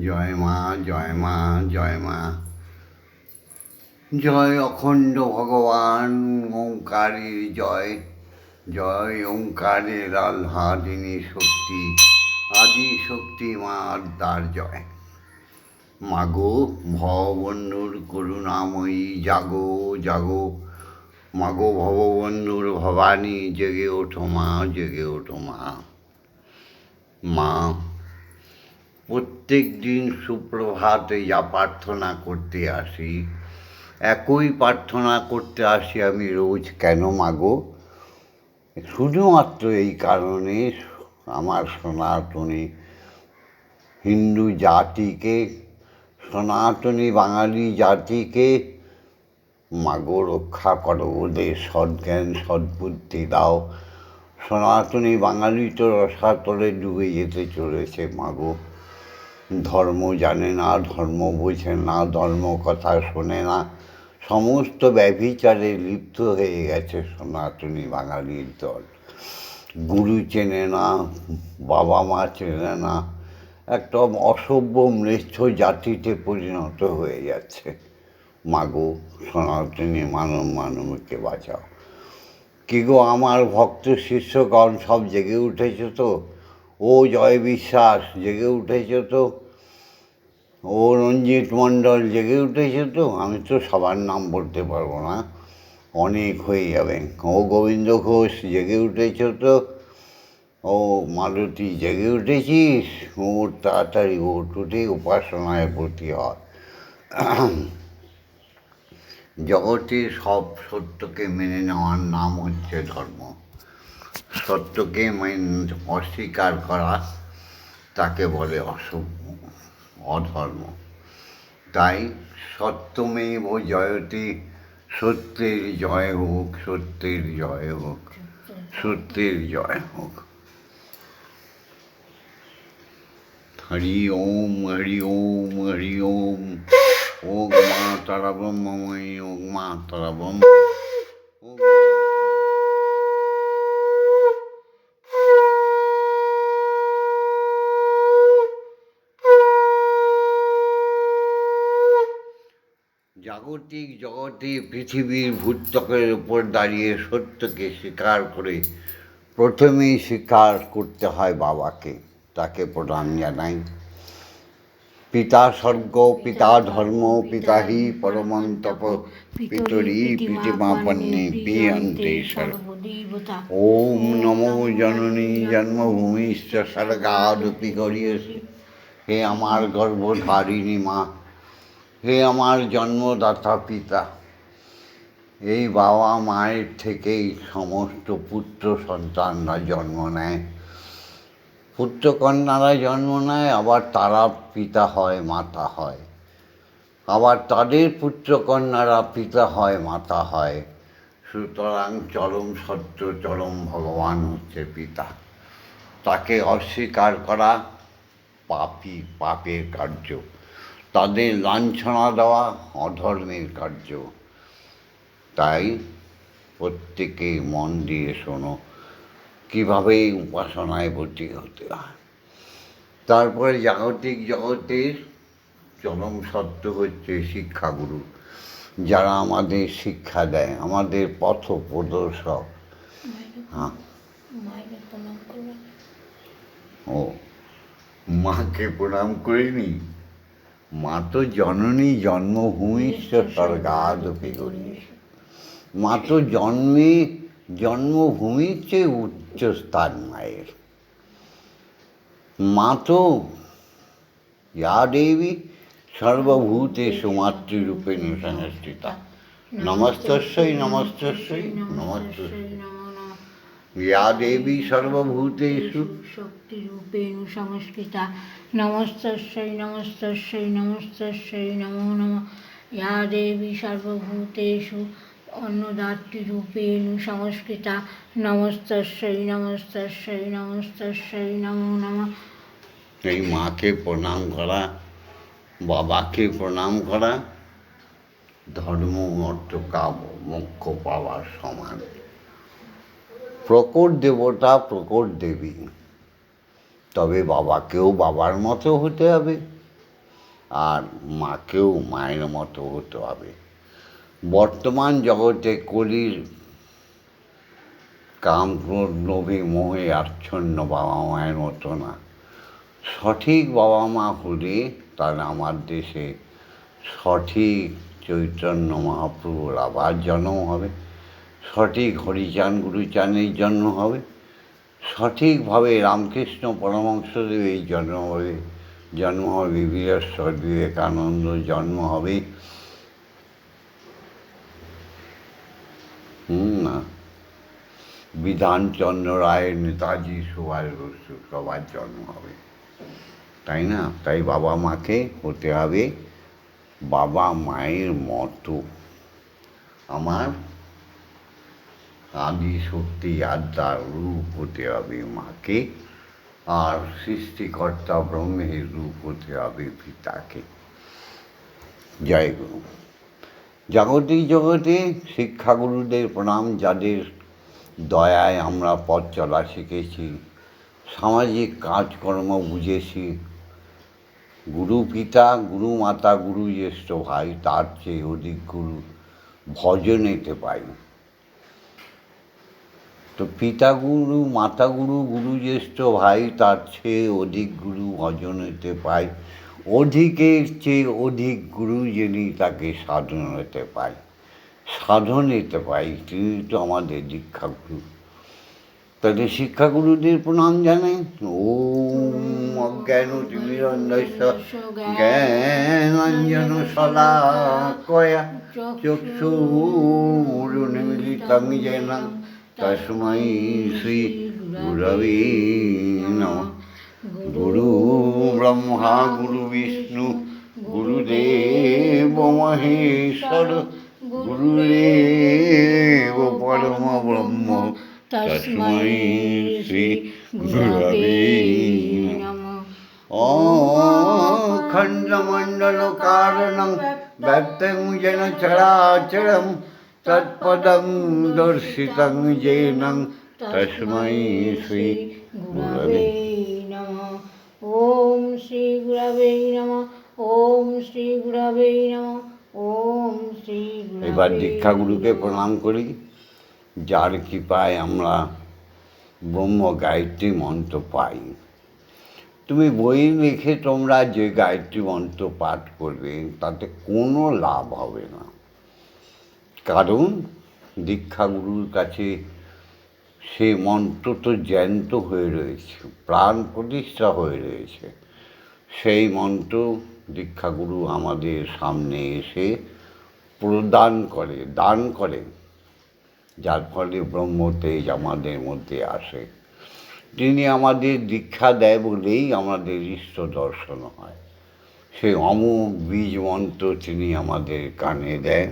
জয় মা জয় মা জয় মা। জয় অখণ্ড ভগবান, ওঙ্কারের জয়। জয় ওঙ্কারের আহ্লাদিনী শক্তি, আদি শক্তি মা আদ্যার জয়। মাগো ভববন্ধুর করুণাময়ী জাগো জাগো। মাগো ভববন্ধুর ভবানী জেগে ওঠো মা, জেগে ওঠো মা। মা প্রত্যেক দিন সুপ্রভাতে যা প্রার্থনা করতে আসি, একই প্রার্থনা করতে আসি আমি রোজ, কেন মাগো? শুধুমাত্র এই কারণে আমার সনাতনী হিন্দু জাতিকে, সনাতনী বাঙালি জাতিকে মাগো রক্ষা করো, ওদের সদ্জ্ঞান, সদ্বুদ্ধি দাও। সনাতনী বাঙালি তো রসাতলে ডুবে যেতে চলেছে মাগো। ধর্ম জানে না, ধর্ম বোঝে না, ধর্ম কথা শোনে না। সমস্ত ব্যভিচারে লিপ্ত হয়ে গেছে সনাতনী বাঙালির দল। গুরু চেনে না, বাবা মা চেনে না, একটা অসভ্য ম্লেচ্ছ জাতিতে পরিণত হয়ে যাচ্ছে। মাগো, সনাতনী মানব, মানবকে বাঁচাও। কি গো, আমার ভক্ত শিষ্যগণ সব জেগে উঠেছে তো? ও জয় বিশ্বাস, জেগে উঠেছে তো? ও রঞ্জিত মণ্ডল জেগে উঠেছে তো, আমি তো সবার নাম বলতে পারব না। অনেক হয়ে যাবে। ও গোবিন্দ ঘোষ জেগে উঠেছ তো। ও মালতী জেগে উঠেছিস? ও তাড়াতাড়ি ওঠ, উঠে উপাসনায় ভর্তি হয়। জগতের সব সত্যকে মেনে নেওয়ার নাম হচ্ছে ধর্ম। সত্যকে অস্বীকার করা, তাকে বলে অসভ্য। অধর্ম। তাই সত্যমেব জয়তে, সত্যের জয় হোক, সত্যের জয় হোক, সত্যের জয় হোক। হরি ওম হরি ওম হরি ওম। ওম মা তারা ব্রহ্মময়ী ওম মা তারা ব্রহ্ম জাগতিক জগতে পৃথিবীর ভূত্বকের উপর দাঁড়িয়ে সত্যকে স্বীকার করে প্রথমেই স্বীকার করতে হয় বাবাকে, তাকে প্রণাম জানাই। পিতা স্বর্গ, পিতা ধর্ম, পিতা হি পরমন্তপ, পিতরি পিতিমাপন্নে পিয়ন্তে সর্ব ওম নমো জননী জন্মভূমিশ্চ স্বর্গাদপি করিয়সি। হে আমার গর্ভধারিণী মা হে আমার জন্মদাতা পিতা, এই বাবা মায়ের থেকেই সমস্ত পুত্র সন্তানরা জন্ম নেয়। পুত্রকন্যারা জন্ম নেয়, আবার তারা পিতা হয়, মাতা হয়। আবার তাদের পুত্রকন্যারা পিতা হয়, মাতা হয়। সুতরাং চরম সত্য, চরম ভগবান হচ্ছে পিতা। তাকে অস্বীকার করা পাপি, পাপের কার্য। তাদের লাঞ্ছনা দেওয়া অধর্মের কার্য। তাই প্রত্যেকে মন দিয়ে শোনো কীভাবে উপাসনায় ভর্তি হতে হয়। তারপরে জাগতিক জগতের চরম সত্য হচ্ছে শিক্ষাগুরু যারা আমাদের শিক্ষা দেয় আমাদের পথ প্রদর্শক। হ্যাঁ। ও মাকে প্রণাম করিনি? মা তো জননী জন্মভূমিষ্ঠ স্বর্গাদপি করিস মা তো জন্মে জন্মভূমির চেয়ে উচ্চ স্থান মায়ের। মা তো ইয়া দেবী সর্বভূতেষু মাতৃরূপে সংস্থিতা নমস্তস্যই নমস্তস্যই নমস্তস্যই ইয়া দেবী সর্বভূতেষু শক্তিরূপেণ সংস্কৃতা নমস্তস্যৈ নমস্তস্যৈ নমস্তস্যৈ নমো নমঃ ইয়া দেবী সর্বভূতেষু অন্নদাত্রীরূপেণ সংস্কৃতা নমস্তস্যৈ নমস্তস্যৈ নমস্তস্যৈ নমো নমঃ এই মাকে প্রণাম করা বাবাকে প্রণাম করা ধর্ম অর্থ কাম মোক্ষ পাওয়ার সমান। প্রকট দেবতা, প্রকট দেবী। তবে বাবাকেও বাবার মতো হতে হবে, আর মাকেও মায়ের মতো হতে হবে। বর্তমান জগতে কলির কাম লোভে মোহে আচ্ছন্ন বাবা মায়ের মতো না। সঠিক বাবা মা হলে তাহলে আমার দেশে সঠিক চৈতন্য মহাপ্রভুর আবার জন্ম হবে। সঠিক হরিচান গুরুচানের জন্ম হবে। সঠিকভাবে রামকৃষ্ণ পরমহংসদেবের জন্ম হবে। জন্ম হবে বীরেশ্বর বিবেকানন্দ, জন্ম হবে না বিধানচন্দ্র রায়ের নেতাজি সুভাষ বসু সবার জন্ম হবে। তাই না? তাই বাবা মাকে হতে হবে। বাবা মায়ের মতো। আমার আদি শক্তি আত্মার রূপ হতে হবে মাকে, আর সৃষ্টিকর্তা ব্রহ্মের রূপ হতে হবে পিতাকে। জয় গুরু। জাগতিক জগতে শিক্ষাগুরুদের প্রণাম, যাদের দয়ায় আমরা পথ চলা শিখেছি, সামাজিক কাজকর্ম বুঝেছি। গুরু পিতা, গুরু মাতা, গুরু জ্যেষ্ঠ ভাই, তার চেয়ে অধিক গুরু ভজনেতে পাই। তো পিতা গুরু মাতা গুরু গুরু জ্যেষ্ঠ ভাই তার চেয়ে অধিক গুরু ভজন হতে পায়। অধিকের চেয়ে অধিক গুরু যিনি তাকে সাধন হতে পায়। সাধন হতে পাই তিনি তো আমাদের দীক্ষাগুরু। তাদের শিক্ষাগুরুদের প্রণাম জানাই। ওম অজ্ঞান তিমিরন্ধস্য জ্ঞানাঞ্জন শলাকয়া চক্ষুরুন্মিলিতং যেন তস্মৈ শ্রী গুরবে নম। গুরু ব্রহ্মা, গুরু বিষ্ণু, গুরুদেব মহেশ্বর, গুরুদেব পরম ব্রহ্ম। তস্মৈ শ্রী গুরবে নম। ॐ खण्डमण्डलकारणं व्यक्तं তৎপদং দর্শিতং জেনং তস্মৈ শ্রী গুরবে নম ওম শ্রী গুরবে নম ওম শ্রী গুরবে নম ওম শ্রী এবার দীক্ষাগুরুকে প্রণাম করি। যার কৃপায় আমরা ব্রহ্ম গায়ত্রী মন্ত্র পাই। তুমি বই লিখে তোমরা যে গায়ত্রী মন্ত্র পাঠ করবে, তাতে কোনো লাভ হবে না। কারণ দীক্ষাগুরুর কাছে সে মন্ত্র তো জ্যান্ত হয়ে রয়েছে, প্রাণ প্রতিষ্ঠা হয়ে রয়েছে। সেই মন্ত্র দীক্ষাগুরু আমাদের সামনে এসে প্রদান করে, দান করে। যার ফলে ব্রহ্মতেজ আমাদের মধ্যে আসে। তিনি আমাদের দীক্ষা দেয় বলেই আমাদের ইষ্ট দর্শন হয়। সেই অমুক বীজ মন্ত্র তিনি আমাদের কানে দেয়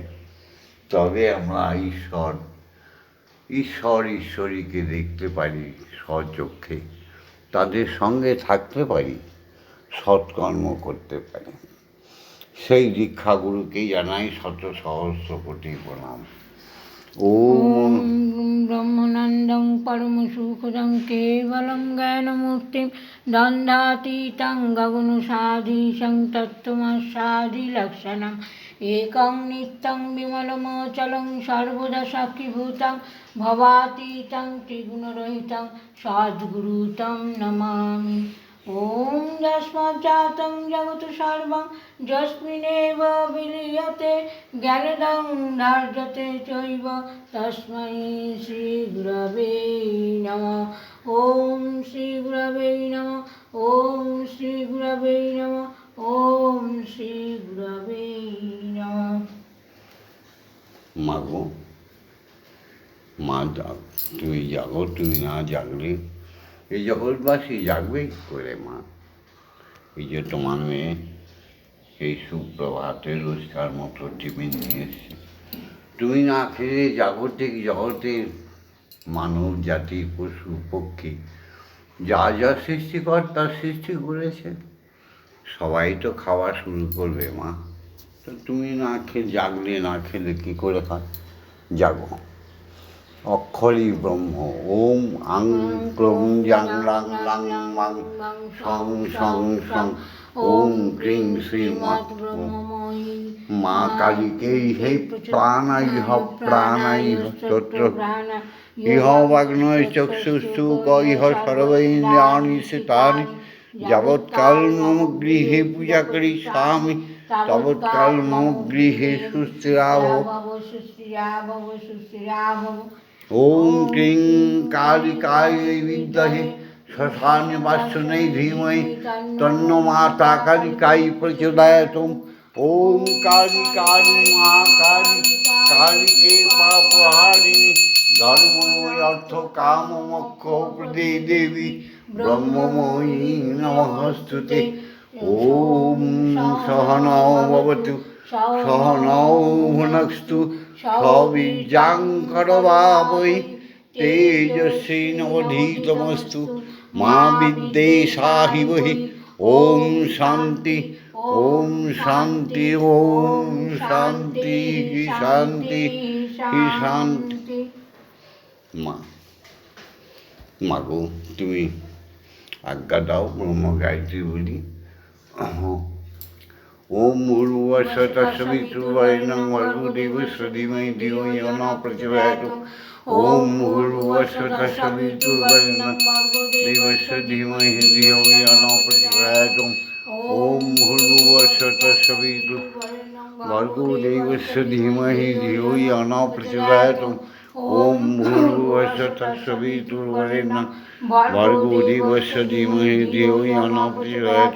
তবে আমরা ঈশ্বর ঈশ্বর ঈশ্বরীকে দেখতে পারি সচক্ষে তাদের সঙ্গে থাকতে পারি সৎকর্ম করতে পারি। সেই দীক্ষাগুরুকেই জানাই শত সহস্র কোটি প্রণাম। ওম ব্রহ্মনন্দং পরম সুখদং কেবলং জ্ঞানমূর্তি দণ্ডাতীতং গগুণ সাধি সং তত্ত্বমসাধি লক্ষণম একং নিত্যং বিমলমোচলং সর্বদা সাক্ষীভূতং ভবাতীতং ত্রিগুণরহিতং সদ্গুরুতম নমামি ওম যস্মাজাতং জগত সর্বং যস্মিনেব বিলীয়তে জ্ঞানদং ধার্যতে চৈব তস্मै শ্রীগুরবে নমঃ ওম শ্রীগুরবে নমঃ ওম শ্রীগুরবে নমঃ ওম মা গো মা জাগ, তুমি জাগো, তুমি না জাগলে, এই জগৎবাসী জাগবে করে, মা। এই যে তোমার মেয়ে, এই সুপ্রভাতে রোজকার মতো টিফিন নিয়ে এসছে। তুমি না খেয়ে জাগতিক জগতের মানব জাতি, পশু, পক্ষী, যা যা সৃষ্টিকর্তা সৃষ্টি করেছে। সবাই তো খাওয়া শুরু করবে, মা। তো তুমি না খেয়ে জাগলে, না খেলে কী করে হয় জাগো। অক্ষরই ব্রহ্ম। ওম আং ক্লং জাং লাং লাং মাং সং সং সং। ওম ক্রিং ব্রহ্মময়ী মা কালীকে হে প্রাণাই হ প্রাণাই স্তোত্র। ইহ বাগ্নয় চক্ষুষু ইহ সর্বৈন্দ্রিয়াণি সিতানি। যাবৎকাল মম গৃহে পূজা করি স্বামী তাবৎকাল মম গৃহে সুস্থিরাভ ভব সুস্থিরা ভব সুস্থিরা ভব ওম ক্রিং কালিকায় বিদ্মহে শ্মশানে বাসনে ধীমহি তন্ন মাতা কালিকাই প্রচোদয়াতম ওম কালী কালী মা কালী কালীকে পাপহারিণী ধর্মময় অর্থ কাম মোক্ষ প্রদে দেবী ব্রহ্মময়ী নমস্তুতে। ওম সহনৌ ভবতু সহনৌ ভুনস্তু সবিজাং তেজস্বী নবধীতমস্তু। মা বিদ্বেষাহি বহি। ওম শান্তি ওম শান্তি ওম শান্তি শান্তি শান্তি। মা মাগো তুমি আজ্ঞা দাও ব্রহ্ম গায়ত্রী বলি। ওম উর্বশত সবিতুর্বরেণ্যং ভর্গদেবস্য ধীমহি ধিয়ো ইয়ো ন প্রচোদয়াৎ ওম উর্বশত সবিতুর্বরেণ্যং দেবস্য ধীমহি ধিয়ো ইয়ো ন প্রচোদয়াৎ ওম উর্বশত সবিতুর ভর্গদেবস্য ধীমহি ধিয়ো ইয়ো ন প্রচোদয়াৎ ওম ভূর্ভুবস্বত সবিতুর্বরেণ্যং ভর্গো দেবস্য ধীমহি ধিয়ো ইয়ো ন প্রচোদয়াৎ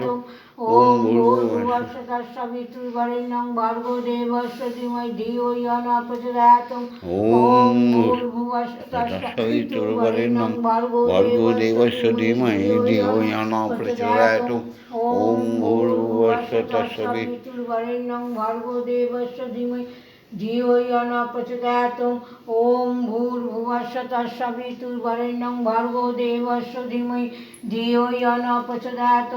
ওম ভূর্ভুবস্বত সবিতুর্বরেণ্যং ভর্গো দেবস্য ধীমহি ধিয়ো ইয়ো ন প্রচোদয়াৎ ওম ভূর্ভুবস্বত সবিতুর্বরেণ্যং ভর্গো দেবস্য ধীমহি ধিয়ো ইয়ো ন প্রচোদয়াৎ ওম ভূর্ভুবস্বত সবি সবিতুর্বরেণ্যং ভর্গো দেবস্য ধীমহি ধিয়ো ইয়ো ন প্রচোদয়াৎ ওম ভূর্ভুবস্বত সবিতুর্বরেণ্যং ভর্গো দেবস্য ধীমহি ধিয়ো ইয়ো ন প্রচোদয়াৎ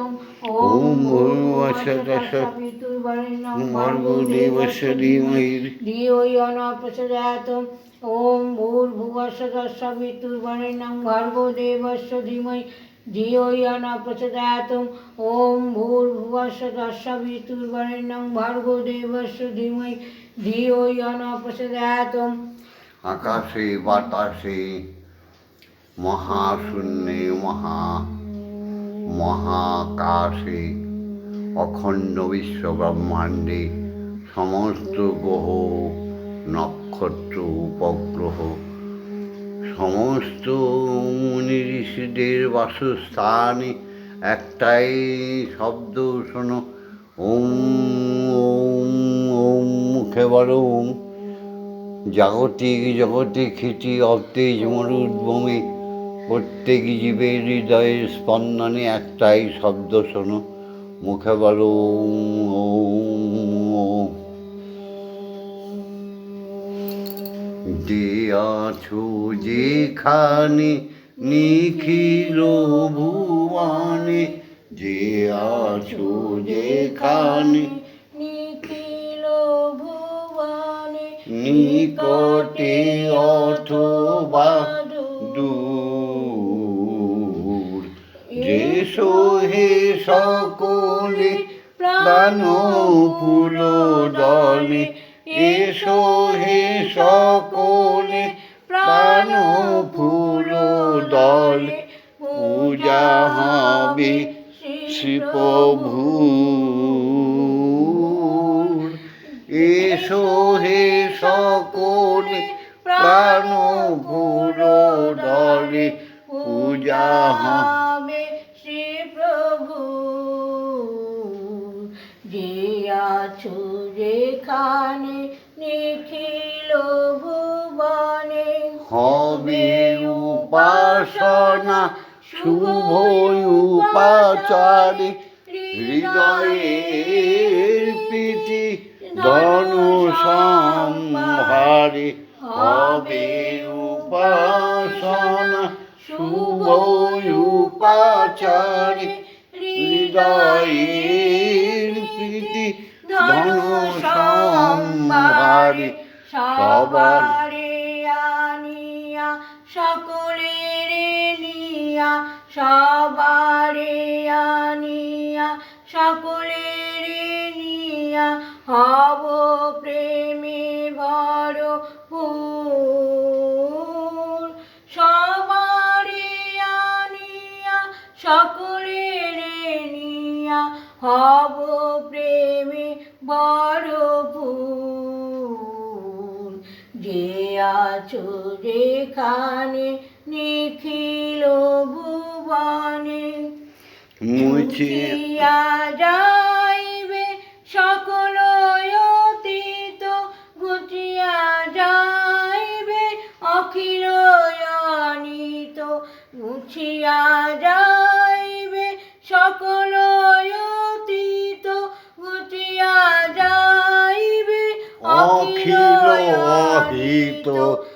ওম ভূর্ভুবস্বত সবিতুর্বরেণ্যং ভর্গো দেবস্য ধীমহি ধিয়ো ইয়ো ন প্রচোদয়াৎ ওম ভূর্ভুবস্বত সবিতুর্বরেণ্যং ভর্গো দেবস্য ধীমহি ধিয়ো ইয়ো ওম ভূর্ভুবস্বত সবিতুর্বরেণ্যং ভর্গো দেবস্য ধীমহি আকাশে বাতাসে মহাশূন্যে মহা মহাকাশে অখণ্ড বিশ্ব ব্রহ্মাণ্ডে সমস্ত গ্রহ নক্ষত্র উপগ্রহ সমস্ত মুনি ঋষিদের বাসস্থানে একটাই শব্দ শোনো ওম মুখে ওম জাগতিক জগতে খিটি অতেজ মরুদ্ভূমি প্রত্যেক জীবের হৃদয়ের স্পন্দনে একটাই শব্দ শোনো, মুখে ওম। যে আছো যেখানে নিখিল ভুবনে, যে আছো যেখানে নিকটে অথবা দূর। যে সোহে সকলে প্রাণ ফুল দলে এসো হে সকলে প্রাণ ফুল দলে পূজা হবে শ্রী প্রভুর এসো হে সকলে প্রাণ ফুল দলে পূজা হবে হবে শ্রী প্রভু। যে আছো যেখানে নিখিল ভুবনে হবে উপাসনা শুভ উপাচারে হৃদয়ের প্রীতি। ধন সম্ভারে হবে উপাসনা শুভ উপাচারে হৃদয়ের প্রীতি ধন সম্ভারে সবারে আনিয়া, সকলের নিয়া সবারে হব প্রেমে ভরপুর সবারে আনিয়া সকলের নিয়া হব প্রেমে ভরপুর। যে আছো যেখানে নিখিল ভুবনে মুছিয়া যাইবে সকল people.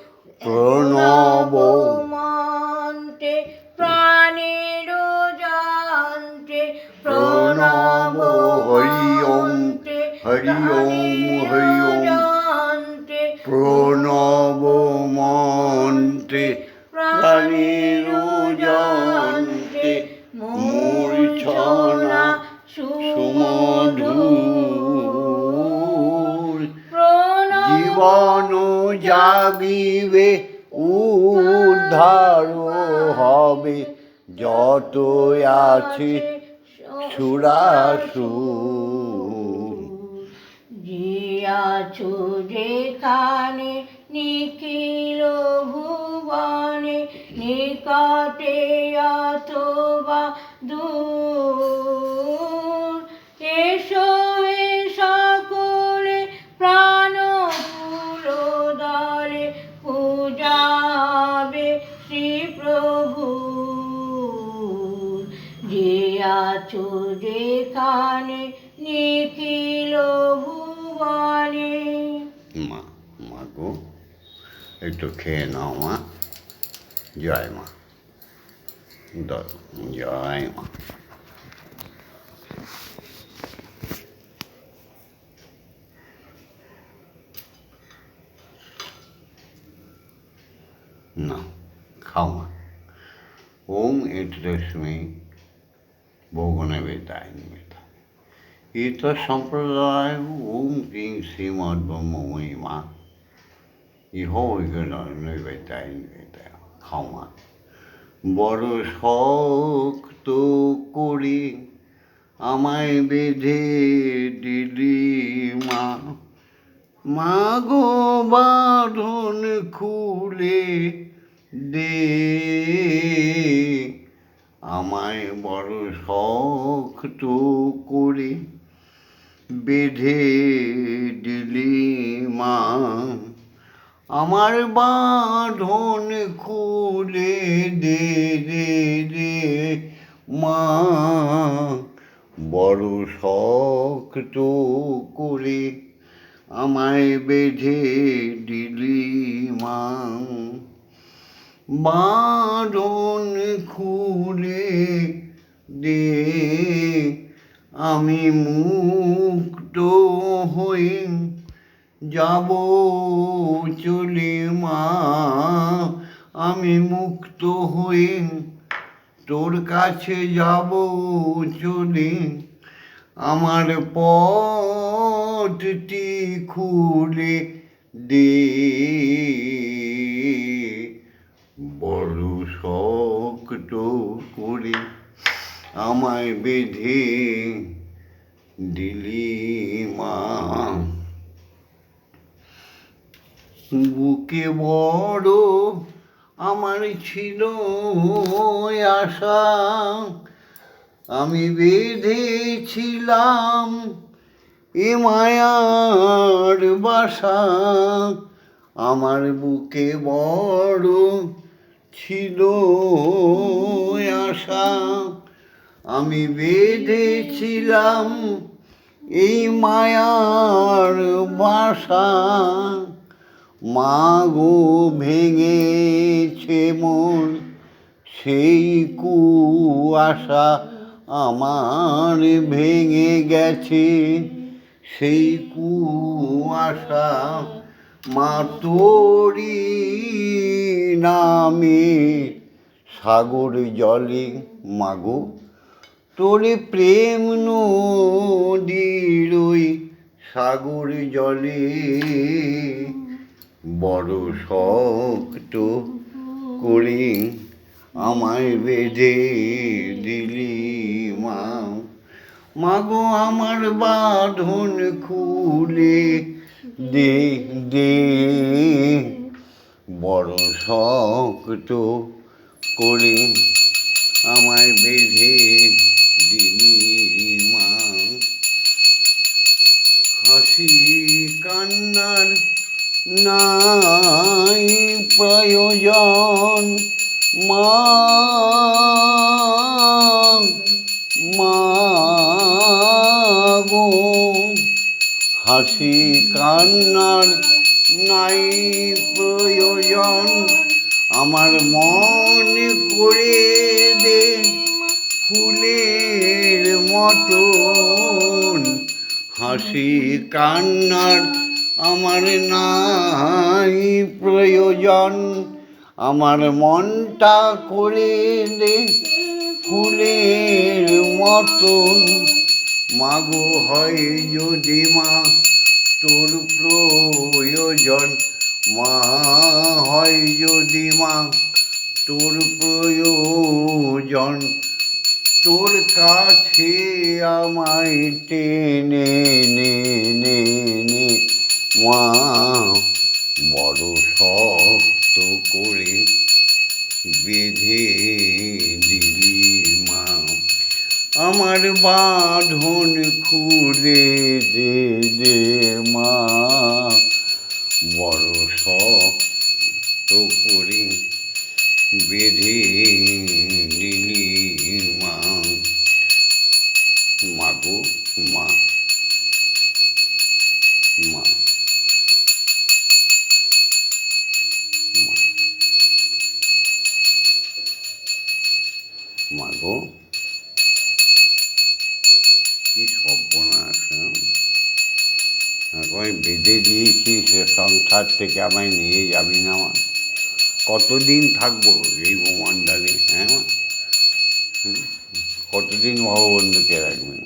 সুরাসুর জিয়াছো যেখানে নিখিল ভুবনে নিকটে অথবা দূর আছো যেখানে নিখিল ভুবনে। মা মা গো, একটু খেয়ে নাও মা। জয় মা। জয় মা না খাও মা ওম এতরশ্মি বেতায় নিবেতা ইত সম্প্রদায় ওম ক্রিং শ্রীমদ ব্রহ্মময়ী মা ইহ নৈবেতায় নিবেতায় খাও মা বড় শক্ত করে আমায় বেঁধে দিলি মা মা গো বাঁধন খুলে দে। আমায় বড় শক্ত করে বেঁধে দিলি মা। আমার বাঁধন খুলে দে দে দে মা। বড় শক্ত করে আমায় বেঁধে দিলি মা। বাঁধন খুলে দে। আমি মুক্ত হয়ে যাব চলে মা। আমি মুক্ত হয়ে তোর কাছে যাব চলে। আমার পথটি খুলে দে। বড় শক্ত করে আমায় বেঁধে দিলি মা। বুকে বড় আমার ছিল আশা, আমি বেঁধেছিলাম এ মায়ার বাসা। আমার বুকে বড় ছিল আশা। আমি বেঁধেছিলাম এই মায়ার বাসা। মাগো ভেঙেছে মন, সেই কুয়াশা আমার ভেঙে গেছে। সেই কুয়াশা মা তোরি নামে সাগর জলে মাগো। তোরে প্রেম নদীর ওই সাগর জলে বড় শক্ত করে আমায় বেঁধে দিলি মা। মাগো আমার বাঁধন খুলে দে দে। বড় শক্ত করে আমায় বেঁধে দিলি মা। হাসি কান্নার নাই প্রয়োজন মা। মা গো। হাসি কান্নার নাই প্রয়োজন। আমার মন করে দে ফুলের মতন। হাসি কান্নার আমার নাই প্রয়োজন। আমার মনটা করে দে ফুলের মতন। মাগো হয় যদি মা তোর প্রয়োজন। মা হয় যদি মা, তোর প্রয়োজন। তোর কাছে আমায় টেনে, নে নে নে। মা, বড় শক্ত করে বেঁধে দিলি। আমার বাঁধন খুলে দে দে মা। বড় শক্ত করে বেঁধে দিলি মা। মাগো মা। সংসার থেকে আমায় নিয়ে যাবি না মা কতদিন থাকব এই ভগবানটাকে হ্যাঁ মা? কতদিন ভগবন্ধুকে রাখবি?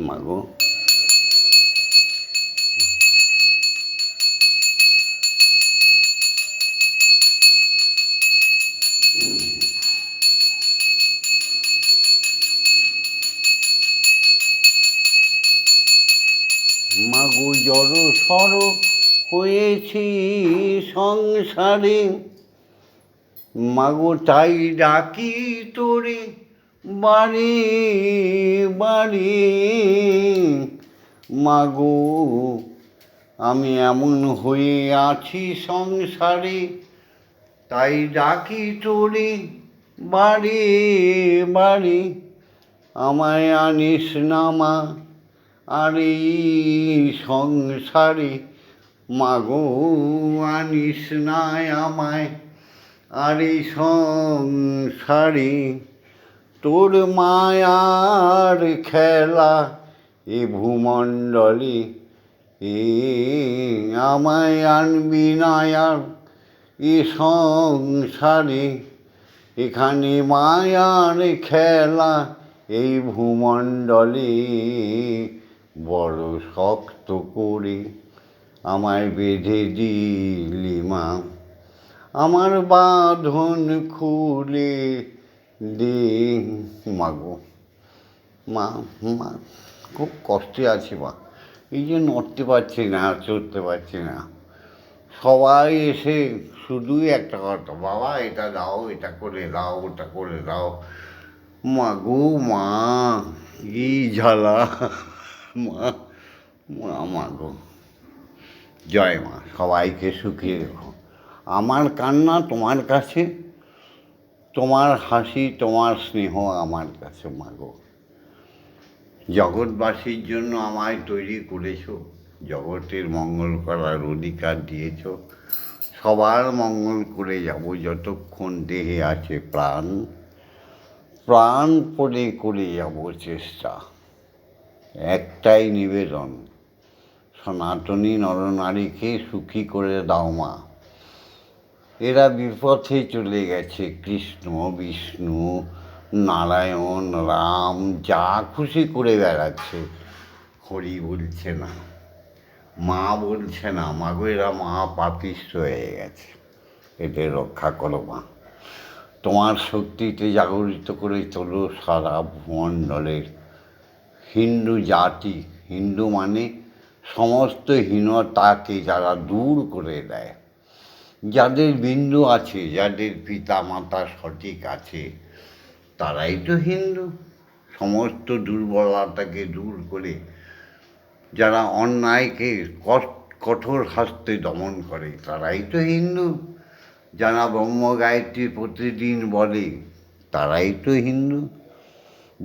মাগো মাগো জড় হয়েছি সংসারে। মাগো, তাই ডাকি তোরে, বাড়ি বাড়ি। মাগো, আমি এমন হয়ে আছি সংসারে, তাই ডাকি তোরে, বাড়ি বাড়ি। আমায় আনিস নামা আর এই সংসারে মাগো আনিস নাই আমায়। আর এই সংসারে তোর মায়ার খেলা এ ভূমণ্ডলে এ আমায় আনবি নায়ার এ সংসারে এখানে মায়ার খেলা এই ভূমণ্ডলে বড় শক্ত করে আমায় বেঁধে দিলি মা। আমার বাঁধন খুলে দে মাগো মা মা, খুব কষ্টে আছি মা। এই যে নড়তে পারছি না, চড়তে পারছি না। সবাই এসে শুধুই একটা কথা, বাবা, এটা দাও, এটা করে দাও, ওটা করে দাও। মা গো, মা কি ঝালা মা মা গো। জয় মা, সবাইকে সুখিয়ে রেখো। আমার কান্না তোমার কাছে, তোমার হাসি, তোমার স্নেহ আমার কাছে মাগো জগৎবাসীর জন্য আমায় তৈরি করেছ, জগতের মঙ্গল করার অধিকার দিয়েছ। সবার মঙ্গল করে যাব যতক্ষণ দেহে আছে প্রাণ। প্রাণ পড়ে করে যাব চেষ্টা। একটাই নিবেদন সনাতনী নরনারীকে সুখী করে দাও মা। এরা বিপথে চলে গেছে, কৃষ্ণ, বিষ্ণু, নারায়ণ, রাম, যা খুশি করে বেড়াচ্ছে। হরি বলছে না, মা বলছে না, মাগো এরা মা পাপিষ্ট হয়ে গেছে। এদের রক্ষা করো মা। তোমার শক্তিতে জাগরিত করে তোলো সারা ভূমণ্ডলের হিন্দু জাতি, হিন্দু মানে সমস্ত হীনতাকে যারা দূর করে দেয়। যাদের বিন্দু আছে, যাদের পিতা মাতা সঠিক আছে, তারাই তো হিন্দু। সমস্ত দুর্বলতাকে দূর করে যারা অন্যায়কে কঠ- কঠোর হাস্তে দমন করে, তারাই তো হিন্দু। যারা ব্রহ্ম গায়ত্রী প্রতিদিন বলে, তারাই তো হিন্দু।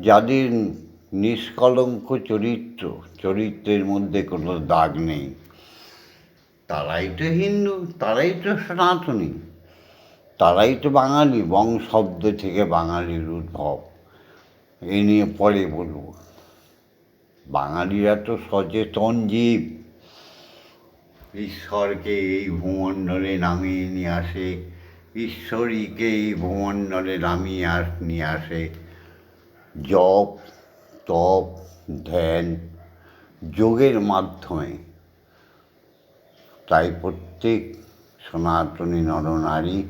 যাদের নিষ্কলঙ্ক চরিত্র, চরিত্রের মধ্যে কোনো দাগ নেই। তারাই তো হিন্দু, তারাই তো সনাতনী, তারাই তো বাঙালি বং শব্দ থেকে বাঙালির উদ্ভব। এ নিয়ে পরে বলব। বাঙালিরা তো সচেতন জীব। ঈশ্বরকে এই ভূমণ্ডলে নামিয়ে নিয়ে আসে, ঈশ্বরীকে এই ভূমণ্ডলে নামিয়ে আস, নিয়ে আসে। জপ তপ ধ্যান, যোগের মাধ্যমে। তাই প্রত্যেক সনাতনী নরনারী,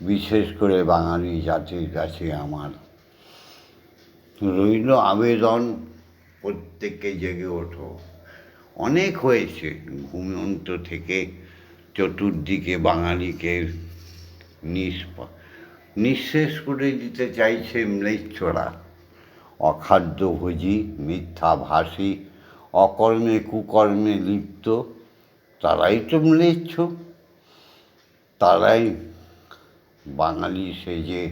বিশেষ করে বাঙালি জাতির কাছে আমার। রইল আবেদন, প্রত্যেককে জেগে ওঠো। অনেক হয়েছে, ঘুমন্ত থেকে চতুর্দিকে বাঙালিকে নিঃশেষ করে দিতে চাইছে ম্লেচ্ছরা। অখাদ্যভোজী মিথ্যাভাষী অকর্মে কুকর্মে লিপ্ত, তারাই তো ম্লেচ্ছ। তারাই বাঙালি সেজে,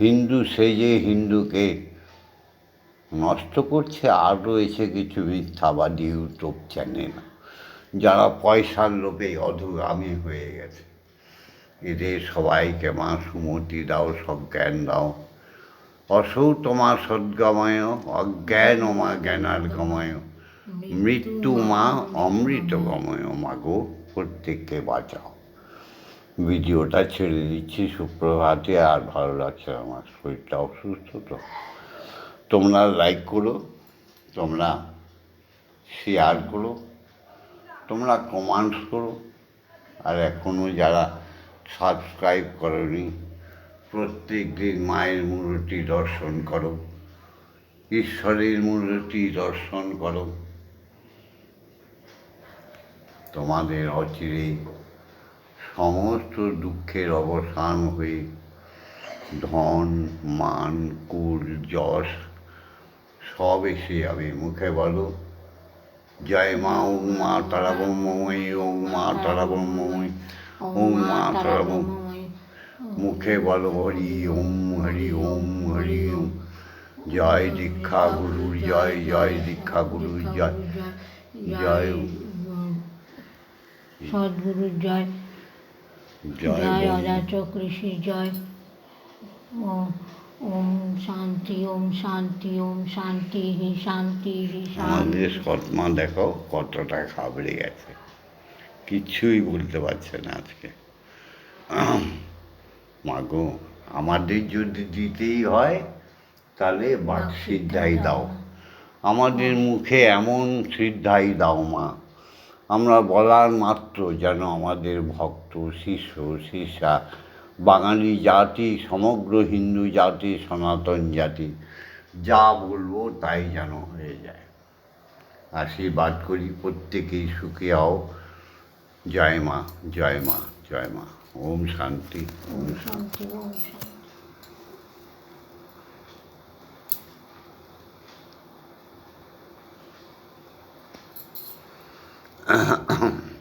হিন্দু সেজে হিন্দুকে নষ্ট করছে। আর রয়েছে কিছু মিথ্যাবাদী ইউটিউব চ্যানেল। যারা পয়সার লোভে অধগামী হয়ে গেছে। এদের সবাইকে মা সুমতি দাও, সব জ্ঞান দাও। অসৌ তোমা সদ্গময়, অজ্ঞান ও মা জ্ঞানার গময় মৃত্যু মা অমৃত গময় মাগো প্রত্যেককে বাঁচাও। ভিডিওটা ছেড়ে দিচ্ছি, সুপ্রভাতে আর ভালো লাগছে আমার শরীরটা অসুস্থ তো। তোমরা লাইক করো, তোমরা শেয়ার করো, তোমরা কমেন্টস করো। আর এখনও যারা সাবস্ক্রাইব করনি প্রত্যেক দিন মায়ের মূর্তি দর্শন করো। ঈশ্বরের মূর্তি দর্শন করো। তোমাদের অচিরে সমস্ত দুঃখের অবসান হয়ে ধন, মান, কুল, যশ সব এসে যাবে। মুখে বলো, জয় মা, ওং মা তারা ব্রহ্মময়ী ওং মা তারা ব্রহ্মময়ী ওং মা তারা ব্রহ্ম মুখে বলো হরি ওম হরি ওম হরি ওম। জয় দীক্ষা গুরু জয় জয় দীক্ষা গুরু জয় জয় সদ্গুরু জয়। জয় জয় বৌ। অজাচ কৃষি জয়। ওম ওম শান্তি ওম শান্তি ওম শান্তি হি শান্তি হি শান্তি। আমাদের সৎমা দেখো কতটা খাবড়ে গেছে। কিচ্ছুই বলতে পারছে না আজকে। মাগো আমাদের যদি দিতেই হয় তাহলে বাক সিদ্ধাই দাও আমাদের মুখে এমন সিদ্ধাই দাও মা। আমরা বলার মাত্র যেন আমাদের ভক্ত শিষ্য শিষ্যা বাঙালি জাতি সমগ্র হিন্দু জাতি সনাতন জাতি যা বলব তাই যেন হয়ে যায়। আশীর্বাদ করি প্রত্যেকেই সুখে হও। জয় মা জয় মা জয় মা। ওম শান্তি ওম শান্তি ওম শান্তি ওম